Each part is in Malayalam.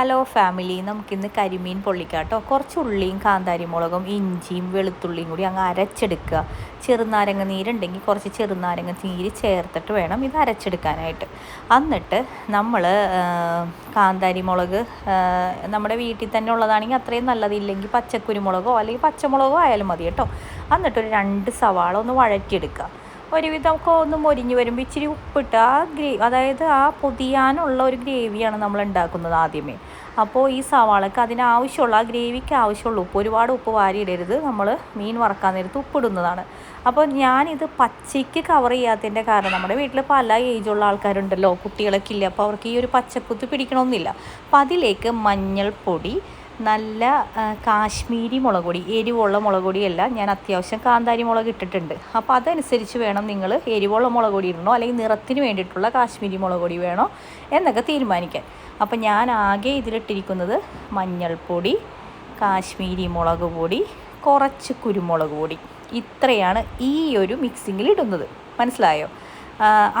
ഹലോ ഫാമിലി നമുക്കിന്ന് കരിമീൻ പൊള്ളിക്കാട്ടോ. കുറച്ച് ഉള്ളിയും കാന്താരിമുളകും ഇഞ്ചിയും വെളുത്തുള്ളിയും കൂടി അങ്ങ് അരച്ചെടുക്കുക. ചെറുനാരങ്ങ നീരുണ്ടെങ്കിൽ കുറച്ച് ചെറുനാരങ്ങ നീര് ചേർത്തിട്ട് വേണം ഇത് അരച്ചെടുക്കാനായിട്ട്. എന്നിട്ട് നമ്മൾ കാന്താരിമുളക് നമ്മുടെ വീട്ടിൽ തന്നെ ഉള്ളതാണെങ്കിൽ അത്രയും നല്ലതില്ലെങ്കിൽ പച്ചക്കുരുമുളകോ അല്ലെങ്കിൽ പച്ചമുളകോ ആയാലും മതി കേട്ടോ. എന്നിട്ടൊരു രണ്ട് സവാള ഒന്ന് വഴറ്റിയെടുക്കുക. ഒരുവിധം ഒക്കെ ഒന്ന് മൊരിഞ്ഞ് വരുമ്പോൾ ഇച്ചിരി ഉപ്പിട്ട് ആ ഗ്രേ അതായത് ആ പൊതിയാനുള്ള ഒരു ഗ്രേവിയാണ് നമ്മൾ ഉണ്ടാക്കുന്നത് ആദ്യമേ. അപ്പോൾ ഈ സവാളക്ക് അതിനാവശ്യമുള്ള ഗ്രേവിക്ക് ആവശ്യമുള്ള ഉപ്പ് ഒരുപാട് ഉപ്പ് വാരിയിടരുത്. നമ്മൾ മീൻ വറക്കാൻ നേരത്ത് ഉപ്പിടുന്നതാണ്. അപ്പോൾ ഞാനിത് പച്ചയ്ക്ക് കവർ ചെയ്യാത്തതിന്റെ കാരണം നമ്മുടെ വീട്ടിൽ പല ഏജുള്ള ആൾക്കാരുണ്ടല്ലോ കുട്ടികളൊക്കെ ഇല്ല അപ്പോൾ അവർക്ക് ഈ ഒരു പച്ചക്കുത്ത് പിടിക്കണമെന്നില്ല. അപ്പോൾ അതിലേക്ക് മഞ്ഞൾപ്പൊടി നല്ല കാശ്മീരി മുളക് പൊടി എരിവുള്ള മുളക് പൊടിയല്ല ഞാൻ അത്യാവശ്യം കാന്താരി മുളക് ഇട്ടിട്ടുണ്ട്. അപ്പോൾ അതനുസരിച്ച് വേണം നിങ്ങൾ എരിവുള്ള മുളക് പൊടി ഇടണോ? അല്ലെങ്കിൽ നിറത്തിന് വേണ്ടിയിട്ടുള്ള കാശ്മീരി മുളക് പൊടി വേണോ? എന്നൊക്കെ തീരുമാനിക്കാൻ. അപ്പോൾ ഞാൻ ആകെ ഇതിലിട്ടിരിക്കുന്നത് മഞ്ഞൾപ്പൊടി കാശ്മീരി മുളക് പൊടി കുറച്ച് കുരുമുളക് പൊടി. ഇത്രയാണ് ഈ ഒരു മിക്സിങ്ങിൽ ഇടുന്നത്. മനസ്സിലായോ?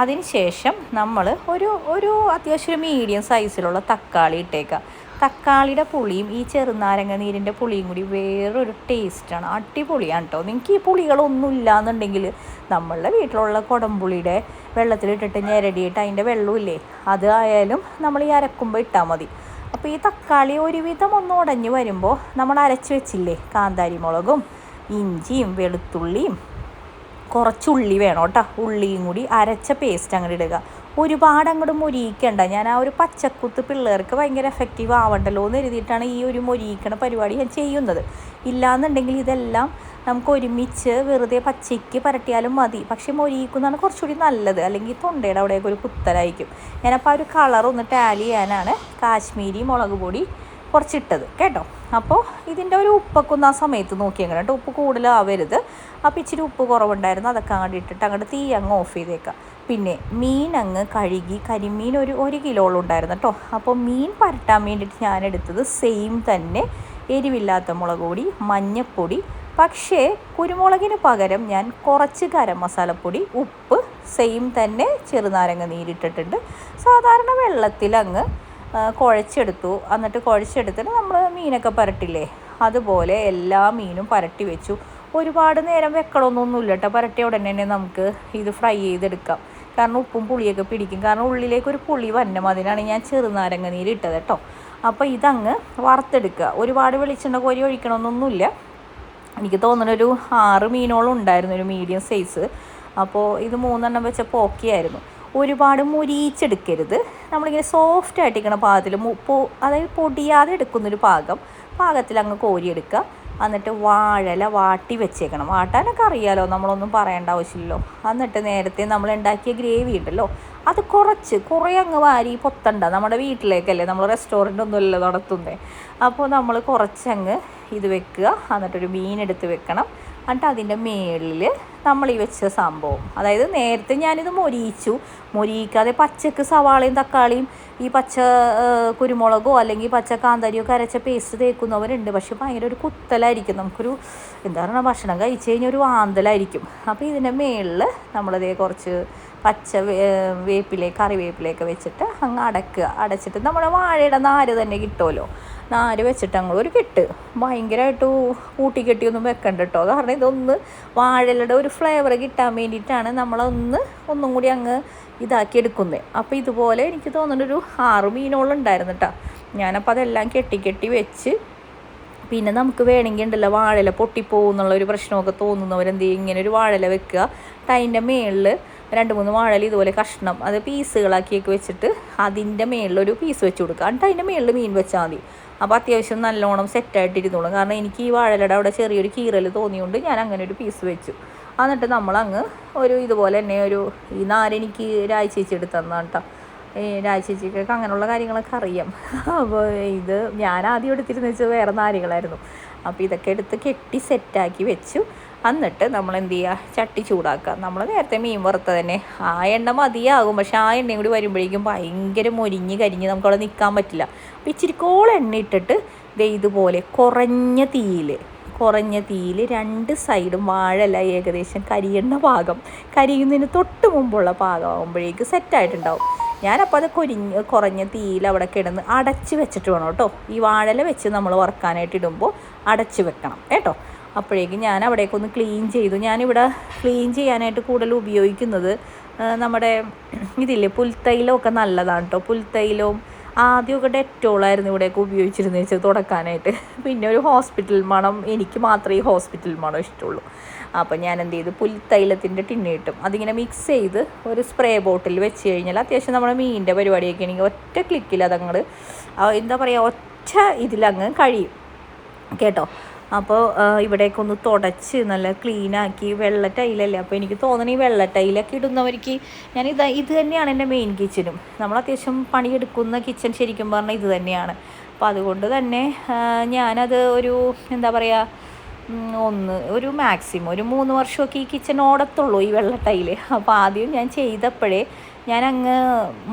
അതിന് ശേഷം നമ്മൾ ഒരു ഒരു അത്യാവശ്യം മീഡിയം സൈസിലുള്ള തക്കാളി ഇട്ടേക്കാം. തക്കാളിയുടെ പുളിയും ഈ ചെറുനാരങ്ങ നീരിന്റെ പുളിയും കൂടി വേറൊരു ടേസ്റ്റാണ്. അടിപൊളിയാണ് കേട്ടോ നിങ്ങൾക്ക് ഈ പുളികളൊന്നും ഇല്ലാന്നുണ്ടെങ്കിൽ നമ്മളുടെ വീട്ടിലുള്ള കുടംപുളിയുടെ വെള്ളത്തിലിട്ടിട്ട് ഞെരടിയിട്ട് അതിന്റെ വെള്ളമില്ലേ അത് ആയാലും നമ്മൾ ഈ അരക്കുമ്പോൾ ഇട്ടാൽ മതി. അപ്പോൾ ഈ തക്കാളി ഒരുവിധം ഒന്ന് ഉടഞ്ഞ് വരുമ്പോൾ നമ്മൾ അരച്ച് വെച്ചില്ലേ കാന്താരി മുളകും ഇഞ്ചിയും വെളുത്തുള്ളിയും കുറച്ച് ഉള്ളി വേണം കേട്ടോ ഉള്ളിയും കൂടി അരച്ച പേസ്റ്റ് അങ്ങനെ ഇടുക. ഒരുപാട് അങ്ങോട്ട് മുരിയിക്കണ്ട. ഞാൻ ആ ഒരു പച്ചക്കുത്ത് പിള്ളേർക്ക് ഭയങ്കര എഫക്റ്റീവ് ആവണ്ടല്ലോ എന്ന് എഴുതിയിട്ടാണ് ഈ ഒരു മൊരിയിക്കണ പരിപാടി ഞാൻ ചെയ്യുന്നത്. ഇല്ലാന്നുണ്ടെങ്കിൽ ഇതെല്ലാം നമുക്ക് ഒരുമിച്ച് വെറുതെ പച്ചയ്ക്ക് പരട്ടിയാലും മതി. പക്ഷേ മൊരിയിക്കുന്നതാണ് കുറച്ചുകൂടി നല്ലത്. അല്ലെങ്കിൽ തൊണ്ടയുടെ അവിടെയൊക്കെ ഒരു കുത്തലായിരിക്കും. ഞാനപ്പോൾ ആ ഒരു കളർ ഒന്ന് ടാലി ചെയ്യാനാണ് കാശ്മീരി മുളക് പൊടി കുറച്ചിട്ടത്. കേട്ടോ? അപ്പോൾ ഇതിന്റെ ഒരു ഉപ്പൊക്കെ ആ സമയത്ത് നോക്കിയേക്കണം കേട്ടോ. ഉപ്പ് കൂടുതലാവരുത്. അപ്പോൾ ഇച്ചിരി ഉപ്പ് കുറവുണ്ടായിരുന്നു. അതൊക്കെ അങ്ങോട്ട് ഇട്ടിട്ട് അങ്ങോട്ട് തീ അങ്ങ് ഓഫ് ചെയ്തേക്കാം. പിന്നെ മീൻ അങ്ങ് കഴുകി കരിമീൻ ഒരു ഒരു കിലോളം ഉണ്ടായിരുന്നു കേട്ടോ. അപ്പോൾ മീൻ പരട്ടാൻ വേണ്ടിയിട്ട് ഞാൻ എടുത്തത് സെയിം തന്നെ എരിവില്ലാത്ത മുളക് പൊടി മഞ്ഞപ്പൊടി. പക്ഷേ കുരുമുളകിന് പകരം ഞാൻ കുറച്ച് ഗരം മസാലപ്പൊടി ഉപ്പ് സെയിം തന്നെ ചെറുനാരങ്ങ നീരിട്ടിട്ടുണ്ട് സാധാരണ വെള്ളത്തിൽ അങ്ങ് കുഴച്ചെടുത്തു. എന്നിട്ട് കുഴച്ചെടുത്തിട്ട് നമ്മൾ മീനൊക്കെ പരട്ടില്ലേ? അതുപോലെ എല്ലാ മീനും പരട്ടി വെച്ചു. ഒരുപാട് നേരം വെക്കണമെന്നൊന്നുമില്ല കേട്ടോ. പരട്ടിയ ഉടനെ തന്നെ നമുക്ക് ഇത് ഫ്രൈ ചെയ്തെടുക്കാം. കാരണം ഉപ്പും പുളിയൊക്കെ പിടിക്കും. കാരണം ഉള്ളിലേക്ക് ഒരു പുളി വന്നം അതിനാണ് ഞാൻ ചെറുനാരങ്ങ നീര് ഇട്ടത് കേട്ടോ. അപ്പോൾ ഇതങ്ങ് വറുത്തെടുക്കുക. ഒരുപാട് വെളിച്ചെണ്ണ കോരി ഒഴിക്കണമെന്നൊന്നുമില്ല എനിക്ക് തോന്നുന്ന ഒരു ആറ് മീനോളം ഉണ്ടായിരുന്നു ഒരു മീഡിയം സൈസ് അപ്പോൾ ഇത് മൂന്നെണ്ണം വെച്ചപ്പോൾ ഓക്കെ ആയിരുന്നു. ഒരുപാട് മുരിച്ചെടുക്കരുത് നമ്മളിങ്ങനെ സോഫ്റ്റ് ആയിട്ടിരിക്കണ പാകത്തിൽ അതായത് പൊടിയാതെ എടുക്കുന്നൊരു പാകം. പാകത്തിൽ അങ്ങ് കോരിയെടുക്കുക. എന്നിട്ട് വാഴല വാട്ടി വെച്ചേക്കണം. വാട്ടാനൊക്കെ അറിയാലോ നമ്മളൊന്നും പറയേണ്ട ആവശ്യമില്ലല്ലോ. എന്നിട്ട് നേരത്തെ നമ്മൾ ഉണ്ടാക്കിയ ഗ്രേവി ഉണ്ടല്ലോ അത് കുറച്ച് കുറേ അങ്ങ് വാരി പൊത്തണ്ട. നമ്മുടെ വീട്ടിലേക്കല്ലേ നമ്മൾ റെസ്റ്റോറന്റ് ഒന്നുമല്ല നടത്തുന്നത് അപ്പോൾ നമ്മൾ കുറച്ചങ്ങ് ഇത് വെക്കുക എന്നിട്ടൊരു മീൻ എടുത്ത് വെക്കണം. എന്നിട്ട് അതിന്റെ മേളിൽ നമ്മൾ ഈ വെച്ച സംഭവം. അതായത് നേരത്തെ ഞാനിത് മൊരിയിച്ചു. മൊരിയിക്കാതെ പച്ചക്ക് സവാളയും തക്കാളിയും ഈ പച്ച കുരുമുളകോ അല്ലെങ്കിൽ പച്ച കാന്താരിയോ ഒക്കെ അരച്ച പേസ്റ്റ് തേക്കുന്നവരുണ്ട്. പക്ഷെ ഭയങ്കര ഒരു കുത്തലായിരിക്കും. നമുക്കൊരു എന്താ പറയുക ഭക്ഷണം കഴിച്ച് കഴിഞ്ഞാൽ ഒരു വാന്തലായിരിക്കും അപ്പോൾ ഇതിന്റെ മേളിൽ നമ്മളതേ കുറച്ച് പച്ച വേപ്പിലേ കറിവേപ്പിലയൊക്കെ വെച്ചിട്ട് അങ്ങ് അടക്കുക. അടച്ചിട്ട് നമ്മുടെ വാഴയുടെ നാര് തന്നെ കിട്ടുമല്ലോ. നാര് വെച്ചിട്ട് അങ്ങ് ഒരു കെട്ട്. ഭയങ്കരമായിട്ട് കൂട്ടി കെട്ടിയൊന്നും വെക്കണ്ട കേട്ടോ. കാരണം ഇതൊന്ന് വാഴയുടെ ഒരു ഫ്ലേവർ കിട്ടാൻ വേണ്ടിയിട്ടാണ് നമ്മളൊന്ന് ഒന്നും കൂടി അങ്ങ് ഇതാക്കി എടുക്കുന്നത് അപ്പോൾ ഇതുപോലെ എനിക്ക് തോന്നുന്നൊരു ആറ് മീനോളം ഉണ്ടായിരുന്നു കേട്ടോ ഞാനപ്പോൾ അതെല്ലാം കെട്ടി കെട്ടി വെച്ച് പിന്നെ നമുക്ക് വേണമെങ്കിൽ ഉണ്ടല്ലോ വാഴല പൊട്ടിപ്പോകുന്നുള്ള ഒരു പ്രശ്നമൊക്കെ തോന്നുന്നവരെന്ത് ഇങ്ങനെ ഒരു വാഴല വെക്കുക. അതിന്റെ മേളിൽ രണ്ട് മൂന്ന് വാഴല ഇതുപോലെ കഷ്ണം അത് പീസുകളാക്കിയൊക്കെ വെച്ചിട്ട് അതിന്റെ മേളിലൊരു പീസ് വെച്ച് കൊടുക്കുക. എന്നിട്ട് അതിന്റെ മേളിൽ മീൻ വെച്ചാൽ മതി. അപ്പോൾ അത്യാവശ്യം നല്ലോണം സെറ്റായിട്ട് ഇരുന്നോളും കാരണം എനിക്ക് ഈ വാഴലയുടെ അവിടെ ചെറിയൊരു കീറൽ തോന്നിയുകൊണ്ട് ഞാൻ അങ്ങനെ ഒരു പീസ് വെച്ചു. എന്നിട്ട് നമ്മളങ്ങ് ഒരു ഇതുപോലെ തന്നെ ഒരു ഈ നാരെനിക്ക് രാജ്ചേച്ചി എടുത്ത് തന്നാണ് കേട്ടോ ഈ രാജ്ചേച്ചിക്കൊക്കെ അങ്ങനെയുള്ള കാര്യങ്ങളൊക്കെ അറിയാം. അപ്പോൾ ഇത് ഞാൻ ആദ്യം എടുത്തിരുന്ന വെച്ചാൽ വേറെ നാരുകളായിരുന്നു. അപ്പോൾ ഇതൊക്കെ എടുത്ത് കെട്ടി സെറ്റാക്കി വെച്ചു. എന്നിട്ട് നമ്മൾ എന്ത് ചെയ്യുക ചട്ടി ചൂടാക്കുക. നമ്മൾ നേരത്തെ മീൻ വറുത്ത തന്നെ. ആ എണ്ണ മതിയാകും. പക്ഷെ ആ എണ്ണയും കൂടി വരുമ്പോഴേക്കും ഭയങ്കര മൊരിഞ്ഞ് കരിഞ്ഞ് നമുക്കവിടെ നിൽക്കാൻ പറ്റില്ല. അപ്പോൾ ഇച്ചിരിക്കോളം എണ്ണ ഇട്ടിട്ട് ദേ ഇതുപോലെ കുറഞ്ഞ തീയിൽ കുറഞ്ഞ തീയിൽ രണ്ട് സൈഡും വാഴല ഏകദേശം കരിയുന്ന പാകം കരിയുന്നതിന് തൊട്ട് മുമ്പുള്ള പാകമാകുമ്പോഴേക്ക് സെറ്റായിട്ടുണ്ടാവും ഞാനപ്പോൾ അത് കൊരിഞ്ഞ് കുറഞ്ഞ തീയിൽ അവിടെ കിടന്ന് അടച്ച് വെച്ചിട്ട് വേണം കേട്ടോ. ഈ വാഴല വെച്ച് നമ്മൾ വറുക്കാനായിട്ട് ഇടുമ്പോൾ അടച്ച് വെക്കണം കേട്ടോ. അപ്പോഴേക്കും ഞാൻ അവിടേക്കൊന്ന് ക്ലീൻ ചെയ്തു. ഞാനിവിടെ ക്ലീൻ ചെയ്യാനായിട്ട് കൂടുതൽ ഉപയോഗിക്കുന്നത് നമ്മുടെ ഇതില്ലേ പുൽത്തൈലമൊക്കെ നല്ലതാണ് കേട്ടോ. പുൽത്തൈലവും ആദ്യമൊക്കെ ഡെറ്റോളായിരുന്നു ഇവിടെയൊക്കെ ഉപയോഗിച്ചിരുന്നത് വെച്ചാൽ തുടക്കാനായിട്ട്. പിന്നെ ഒരു ഹോസ്പിറ്റൽ മണം. എനിക്ക് മാത്രമേ ഈ ഹോസ്പിറ്റൽ മണം ഇഷ്ടമുള്ളൂ. അപ്പോൾ ഞാൻ എന്ത് ചെയ്തു? പുൽത്തൈലത്തിന്റെ ടിന്ന് കിട്ടും അതിങ്ങനെ മിക്സ് ചെയ്ത് ഒരു സ്പ്രേ ബോട്ടിൽ വെച്ച് കഴിഞ്ഞാൽ അത്യാവശ്യം നമ്മുടെ മീനിന്റെ പരിപാടിയൊക്കെ ആണെങ്കിൽ ഒറ്റ ക്ലിക്കിൽ അതങ്ങോട്ട് എന്താ പറയുക ഒറ്റ ഇതിലങ്ങ് കഴിയും. കേട്ടോ? അപ്പോൾ ഇവിടേക്ക് ഒന്ന് തുടച്ച് നല്ല ക്ലീനാക്കി വെള്ള ടൈലല്ലേ അപ്പോൾ എനിക്ക് തോന്നണ ഈ വെള്ള ടൈലൊക്കെ ഇടുന്നവർക്ക് ഞാൻ ഇത് ഇത് തന്നെയാണ് എന്റെ മെയിൻ കിച്ചനും നമ്മൾ അത്യാവശ്യം പണിയെടുക്കുന്ന കിച്ചൺ ശരിക്കും പറഞ്ഞാൽ ഇത് തന്നെയാണ്. അപ്പോൾ അതുകൊണ്ട് തന്നെ ഞാനത് ഒരു എന്താ പറയുക ഒന്ന് ഒരു മാക്സിമം ഒരു മൂന്ന് വർഷമൊക്കെ ഈ കിച്ചൺ ഓടത്തുള്ളൂ ഈ വെള്ള ടൈൽ അപ്പോൾ ആദ്യം ഞാൻ ചെയ്തപ്പോഴേ ഞാൻ അങ്ങ്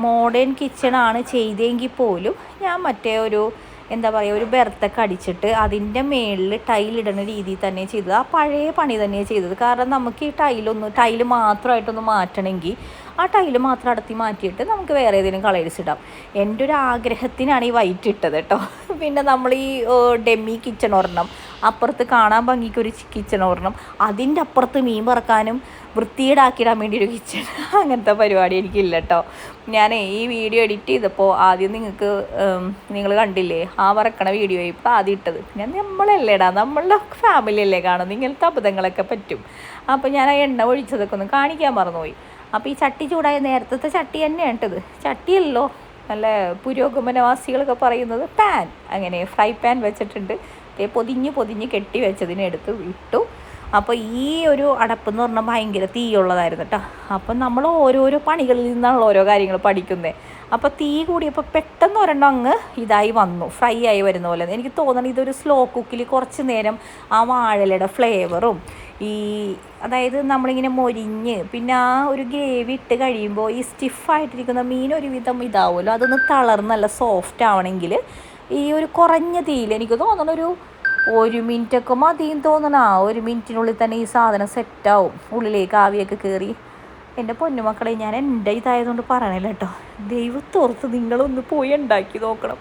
മോഡേൺ കിച്ചണാണ് ചെയ്തെങ്കിൽ പോലും ഞാൻ മറ്റേ ഒരു എന്താ പറയുക ഒരു ബെർത്തൊക്കെ അടിച്ചിട്ട് അതിന്റെ മേളിൽ ടൈലിടുന്ന രീതിയിൽ തന്നെ ചെയ്തത്. ആ പഴയ പണി തന്നെ ചെയ്തത്. കാരണം നമുക്ക് ഈ ടൈലൊന്ന് ടൈൽ മാത്രമായിട്ടൊന്ന് മാറ്റണമെങ്കിൽ ആ ടൈൽ മാത്രം അടത്തി മാറ്റിയിട്ട് നമുക്ക് വേറെ ഏതെങ്കിലും കളേഴ്സ് ഇടാം. എന്റെ ഒരു ആഗ്രഹത്തിനാണ് ഈ വൈറ്റ് ഇട്ടത് കേട്ടോ. പിന്നെ നമ്മൾ ഈ ഡെമ്മി കിച്ചൺ ഒരെണ്ണം. അപ്പുറത്ത് കാണാൻ ഭംഗിക്ക് ഒരു കിച്ചൺ ഒരെണ്ണം. അതിന്റെ അപ്പുറത്ത് മീൻ പറക്കാനും വൃത്തിയേടാക്കിയിടാൻ വേണ്ടി ഒരു കിച്ചൺ അങ്ങനത്തെ പരിപാടി എനിക്കില്ല കേട്ടോ. ഞാൻ ഈ വീഡിയോ എഡിറ്റ് ചെയ്തപ്പോൾ ആദ്യം നിങ്ങൾക്ക് നിങ്ങൾ കണ്ടില്ലേ? ആ വറക്കണ വീഡിയോ ഇപ്പോൾ ആദ്യം ഇട്ടത്. ഞാൻ നമ്മളല്ലേടാ നമ്മളുടെ ഫാമിലി അല്ലേ കാണുന്നത്? ഇങ്ങനത്തെ അബദ്ധങ്ങളൊക്കെ പറ്റും. അപ്പോൾ ഞാൻ ആ എണ്ണ ഒഴിച്ചതൊക്കെ ഒന്ന് കാണിക്കാൻ മറന്നുപോയി. അപ്പോൾ ഈ ചട്ടി ചൂടായ നേരത്തെ ചട്ടി തന്നെയാണ് കേട്ടത്. ചട്ടിയല്ലോ നല്ല പുരോഗമനവാസികളൊക്കെ പറയുന്നത് പാൻ അങ്ങനെ ഫ്രൈ പാൻ വെച്ചിട്ടുണ്ട്. പൊതിഞ്ഞ് പൊതിഞ്ഞ് കെട്ടി വെച്ചതിനെടുത്ത് ഇട്ടു. അപ്പോൾ ഈ ഒരു അടപ്പ് എന്ന് പറഞ്ഞാൽ ഭയങ്കര തീയുള്ളതായിരുന്നു കേട്ടോ അപ്പം നമ്മൾ ഓരോരോ പണികളിൽ നിന്നാണല്ലോ ഓരോ കാര്യങ്ങൾ പഠിക്കുന്നത് അപ്പോൾ തീ കൂടിയപ്പോൾ പെട്ടെന്ന് ഒരെണ്ണം അങ്ങ് ഇതായി വന്നു. ഫ്രൈ ആയി വരുന്ന പോലെ. എനിക്ക് തോന്നണം ഇതൊരു സ്ലോ കുക്കിൽ കുറച്ച് നേരം ആ വാഴലയുടെ ഫ്ലേവറും ഈ അതായത് നമ്മളിങ്ങനെ മൊരിഞ്ഞ് പിന്നെ ആ ഒരു ഗ്രേവി ഇട്ട് കഴിയുമ്പോൾ ഈ സ്റ്റിഫായിട്ടിരിക്കുന്ന മീൻ ഒരുവിധം ഇതാവുമല്ലോ. അതൊന്ന് തളർന്ന് നല്ല സോഫ്റ്റ് ആവണമെങ്കിൽ ഈ ഒരു കുറഞ്ഞ തീയിൽ എനിക്ക് തോന്നണ ഒരു ഒരു മിനിറ്റൊക്കെ മതിയും തോന്നണ ഒരു മിനിറ്റിനുള്ളിൽ തന്നെ ഈ സാധനം സെറ്റാവും ഉള്ളിലേക്ക് ആവിയൊക്കെ കയറി എന്റെ പൊന്നുമക്കളെ ഞാൻ എന്റെ ഇതായതുകൊണ്ട് പറയണില്ല കേട്ടോ. ദൈവത്തോർത്ത് നിങ്ങളൊന്ന് പോയി ഉണ്ടാക്കി നോക്കണം.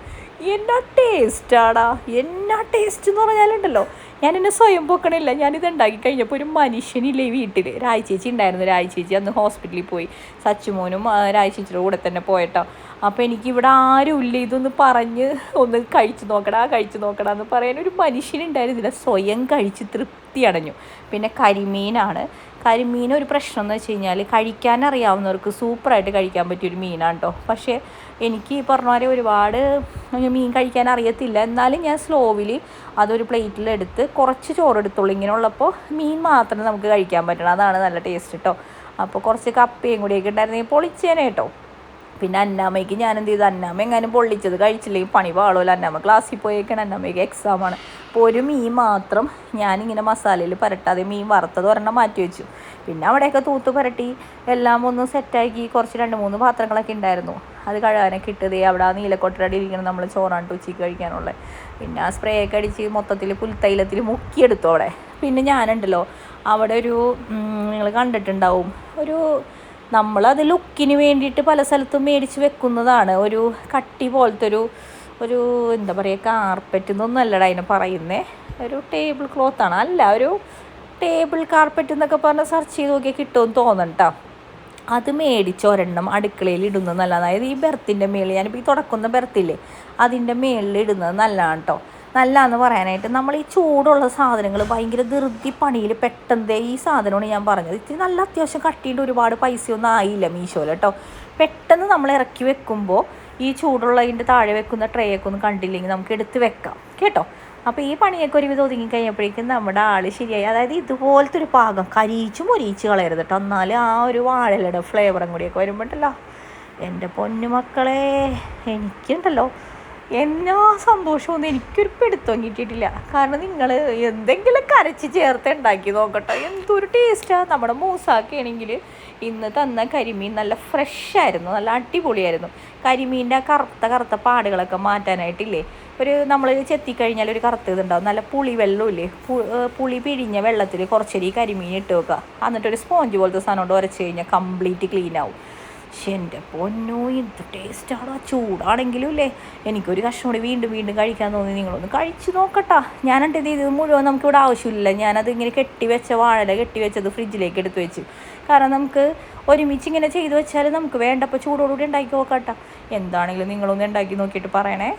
എന്നാ ടേസ്റ്റാടാ എന്നാ ടേസ്റ്റ് എന്ന് പറഞ്ഞാലുണ്ടല്ലോ. ഞാൻ എന്നെ സ്വയം പൊക്കണില്ല. ഞാനിത് ഉണ്ടാക്കി കഴിഞ്ഞപ്പോൾ ഒരു മനുഷ്യനില്ലേ വീട്ടിൽ രായ്ചേച്ചി ഉണ്ടായിരുന്നു. രായ്ചേച്ചി അന്ന് ഹോസ്പിറ്റലിൽ പോയി. സച്ചുമോനും രായ്ചേച്ചിയുടെ കൂടെ തന്നെ പോയിട്ടോ. അപ്പോൾ എനിക്കിവിടെ ഇല്ല. ഇതൊന്ന് പറഞ്ഞ് ഒന്ന് കഴിച്ചു നോക്കടാ കഴിച്ചു നോക്കടാ എന്ന് പറയാൻ ഒരു മനുഷ്യനുണ്ടായിരുന്നില്ല സ്വയം കഴിച്ച് തൃപ്തി അടഞ്ഞു. പിന്നെ കരിമീനാണ്. കരിമീൻ ഒരു പ്രശ്നം എന്ന് വെച്ച് കഴിഞ്ഞാൽ കഴിക്കാൻ അറിയാവുന്നവർക്ക് സൂപ്പറായിട്ട് കഴിക്കാൻ പറ്റിയൊരു മീനാണ് കേട്ടോ പക്ഷേ എനിക്ക് ഈ പറഞ്ഞ ഒരുപാട് മീൻ കഴിക്കാൻ അറിയത്തില്ല. എന്നാലും ഞാൻ സ്ലോവിൽ അതൊരു പ്ലേറ്റിലെടുത്ത് കുറച്ച് ചോറെടുത്തുള്ളൂ. ഇങ്ങനെ ഉള്ളപ്പോൾ മീൻ മാത്രമേ നമുക്ക് കഴിക്കാൻ പറ്റണം. അതാണ് നല്ല ടേസ്റ്റ് കേട്ടോ അപ്പോൾ കുറച്ച് കപ്പയും കൂടിയൊക്കെ ഉണ്ടായിരുന്നെങ്കിൽ പൊളിച്ചേനെ കേട്ടോ പിന്നെ അന്നാമ്മയ്ക്ക് ഞാൻ എന്ത് ചെയ്തു? അന്നാമ്മ എങ്ങാനും പൊള്ളിച്ചത് കഴിച്ചില്ലെങ്കിൽ പണി പാടുമല്ലോ അന്നാമ്മ ക്ലാസ്സിൽ പോയേക്കാണ്. അന്നാമ്മയ്ക്ക് എക്സാമാണ് അപ്പോൾ ഒരു മീൻ മാത്രം ഞാനിങ്ങനെ മസാലയിൽ പരട്ടാതെ മീൻ വറുത്തത് ഒരെണ്ണം മാറ്റി വെച്ചു. പിന്നെ അവിടെയൊക്കെ തൂത്ത് പുരട്ടി എല്ലാം ഒന്ന് സെറ്റാക്കി കുറച്ച് രണ്ട് മൂന്ന് പാത്രങ്ങളൊക്കെ ഉണ്ടായിരുന്നു. അത് കഴുകാനൊക്കെ ഇട്ടത് അവിടെ ആ നീലക്കൊട്ടരടി ഇരിക്കണം നമ്മൾ ചോറാണ്ട് ഉച്ചയ്ക്ക് കഴിക്കാനുള്ളത് പിന്നെ ആ സ്പ്രേ ഒക്കെ അടിച്ച് മൊത്തത്തിൽ പുൽത്തൈലത്തിൽ മുക്കിയെടുത്തു അവിടെ. പിന്നെ ഞാനുണ്ടല്ലോ അവിടെ ഒരു നിങ്ങൾ കണ്ടിട്ടുണ്ടാവും. ഒരു നമ്മളത് ലുക്കിന് വേണ്ടിയിട്ട് പല സ്ഥലത്തും മേടിച്ച് വെക്കുന്നതാണ്. ഒരു കട്ടി പോലത്തെ ഒരു ഒരു എന്താ പറയുക കാർപ്പറ്റ് എന്നൊന്നും അല്ലട അതിനെ പറയുന്നേ. ഒരു ടേബിൾ ക്ലോത്താണ് അല്ല ഒരു ടേബിൾ കാർപ്പറ്റ് എന്നൊക്കെ പറഞ്ഞാൽ സെർച്ച് ചെയ്ത് നോക്കിയാൽ കിട്ടുമെന്ന് തോന്നട്ടോ അത് മേടിച്ച് ഒരെണ്ണം അടുക്കളയിൽ ഇടുന്നത് നല്ലതാണ്. അതായത് ഈ ബെർത്തിന്റെ മേളിൽ ഞാനിപ്പോൾ ഈ തുടക്കുന്ന ബെർത്തില്ലേ അതിന്റെ മേളിൽ ഇടുന്നത് നല്ലതാണ് കേട്ടോ നല്ലതെന്ന് പറയാനായിട്ട് നമ്മൾ ഈ ചൂടുള്ള സാധനങ്ങൾ ഭയങ്കര ധൃതി പണിയിൽ പെട്ടെന്ന് ഈ സാധനമാണ് ഞാൻ പറഞ്ഞത്. ഇത്തിരി നല്ല അത്യാവശ്യം കട്ടിയിട്ട് ഒരുപാട് പൈസയൊന്നും ആയില്ല മീശോയിൽ കേട്ടോ പെട്ടെന്ന് നമ്മൾ ഇറക്കി വെക്കുമ്പോൾ ഈ ചൂടുള്ള ഇതിന്റെ താഴെ വെക്കുന്ന ട്രേ ഒക്കെ ഒന്നും കണ്ടില്ലെങ്കിൽ നമുക്ക് എടുത്ത് വെക്കാം. കേട്ടോ? അപ്പോൾ ഈ പണിയൊക്കെ ഒരുവിധം ഒതുങ്ങി കഴിഞ്ഞപ്പോഴേക്കും നമ്മുടെ ആൾ ശരിയായി. അതായത് ഇതുപോലത്തെ ഒരു പാകം കരിയിച്ച് മുരിയിച്ച് കളയരുത് കേട്ടോ എന്നാൽ ആ ഒരു വാഴലയുടെ ഫ്ലേവറും കൂടിയൊക്കെ വരുമ്പോഴല്ലോ എന്റെ പൊന്നുമക്കളെ എനിക്കുണ്ടല്ലോ. എന്നാ സന്തോഷമൊന്നും എനിക്കൊരു പിടുത്തം കിട്ടിയിട്ടില്ല. കാരണം നിങ്ങൾ എന്തെങ്കിലും കരച്ച് ചേർത്ത് ഉണ്ടാക്കി നോക്കട്ടെ. എന്തൊരു ടേസ്റ്റാണ് നമ്മുടെ മൂസാക്കുകയാണെങ്കിൽ ഇന്ന് തന്ന കരിമീൻ നല്ല ഫ്രഷ് ആയിരുന്നു. നല്ല അടിപൊളിയായിരുന്നു. കരിമീന്റെ ആ കറുത്ത കറുത്ത പാടുകളൊക്കെ മാറ്റാനായിട്ടില്ലേ? ഒരു നമ്മൾ ചെത്തിക്കഴിഞ്ഞാൽ ഒരു കറുത്ത ഇതുണ്ടാവും. നല്ല പുളി വെള്ളമില്ലേ? പുളി പിഴിഞ്ഞ വെള്ളത്തിൽ കുറച്ചരി കരിമീൻ ഇട്ട് വെക്കുക. എന്നിട്ടൊരു സ്പോഞ്ച് പോലത്തെ സാധനം കൊണ്ട് ഉരച്ച് കഴിഞ്ഞാൽ കംപ്ലീറ്റ് ക്ലീൻ ആവും. പക്ഷെ എന്റെ പൊന്നോ എന്ത് ടേസ്റ്റാണ് ആ ചൂടാണെങ്കിലും ഇല്ലേ എനിക്കൊരു കഷ്ണം കൂടി വീണ്ടും വീണ്ടും കഴിക്കാൻ തോന്നി. നിങ്ങളൊന്ന് കഴിച്ച് നോക്കട്ടാ. ഞാനെന്റെ ഇത് മുഴുവൻ നമുക്കിവിടെ ആവശ്യമില്ല. ഞാനത് ഇങ്ങനെ കെട്ടി വെച്ച വാഴല കെട്ടി വെച്ചത് ഫ്രിഡ്ജിലേക്ക് എടുത്ത് വെച്ച്. കാരണം നമുക്ക് ഒരുമിച്ച് ഇങ്ങനെ ചെയ്തു വെച്ചാൽ നമുക്ക് വേണ്ടപ്പോൾ ചൂടോടുകൂടി ഉണ്ടാക്കി നോക്കട്ടാ. എന്താണെങ്കിലും നിങ്ങളൊന്ന് ഉണ്ടാക്കി നോക്കിയിട്ട് പറയണേ.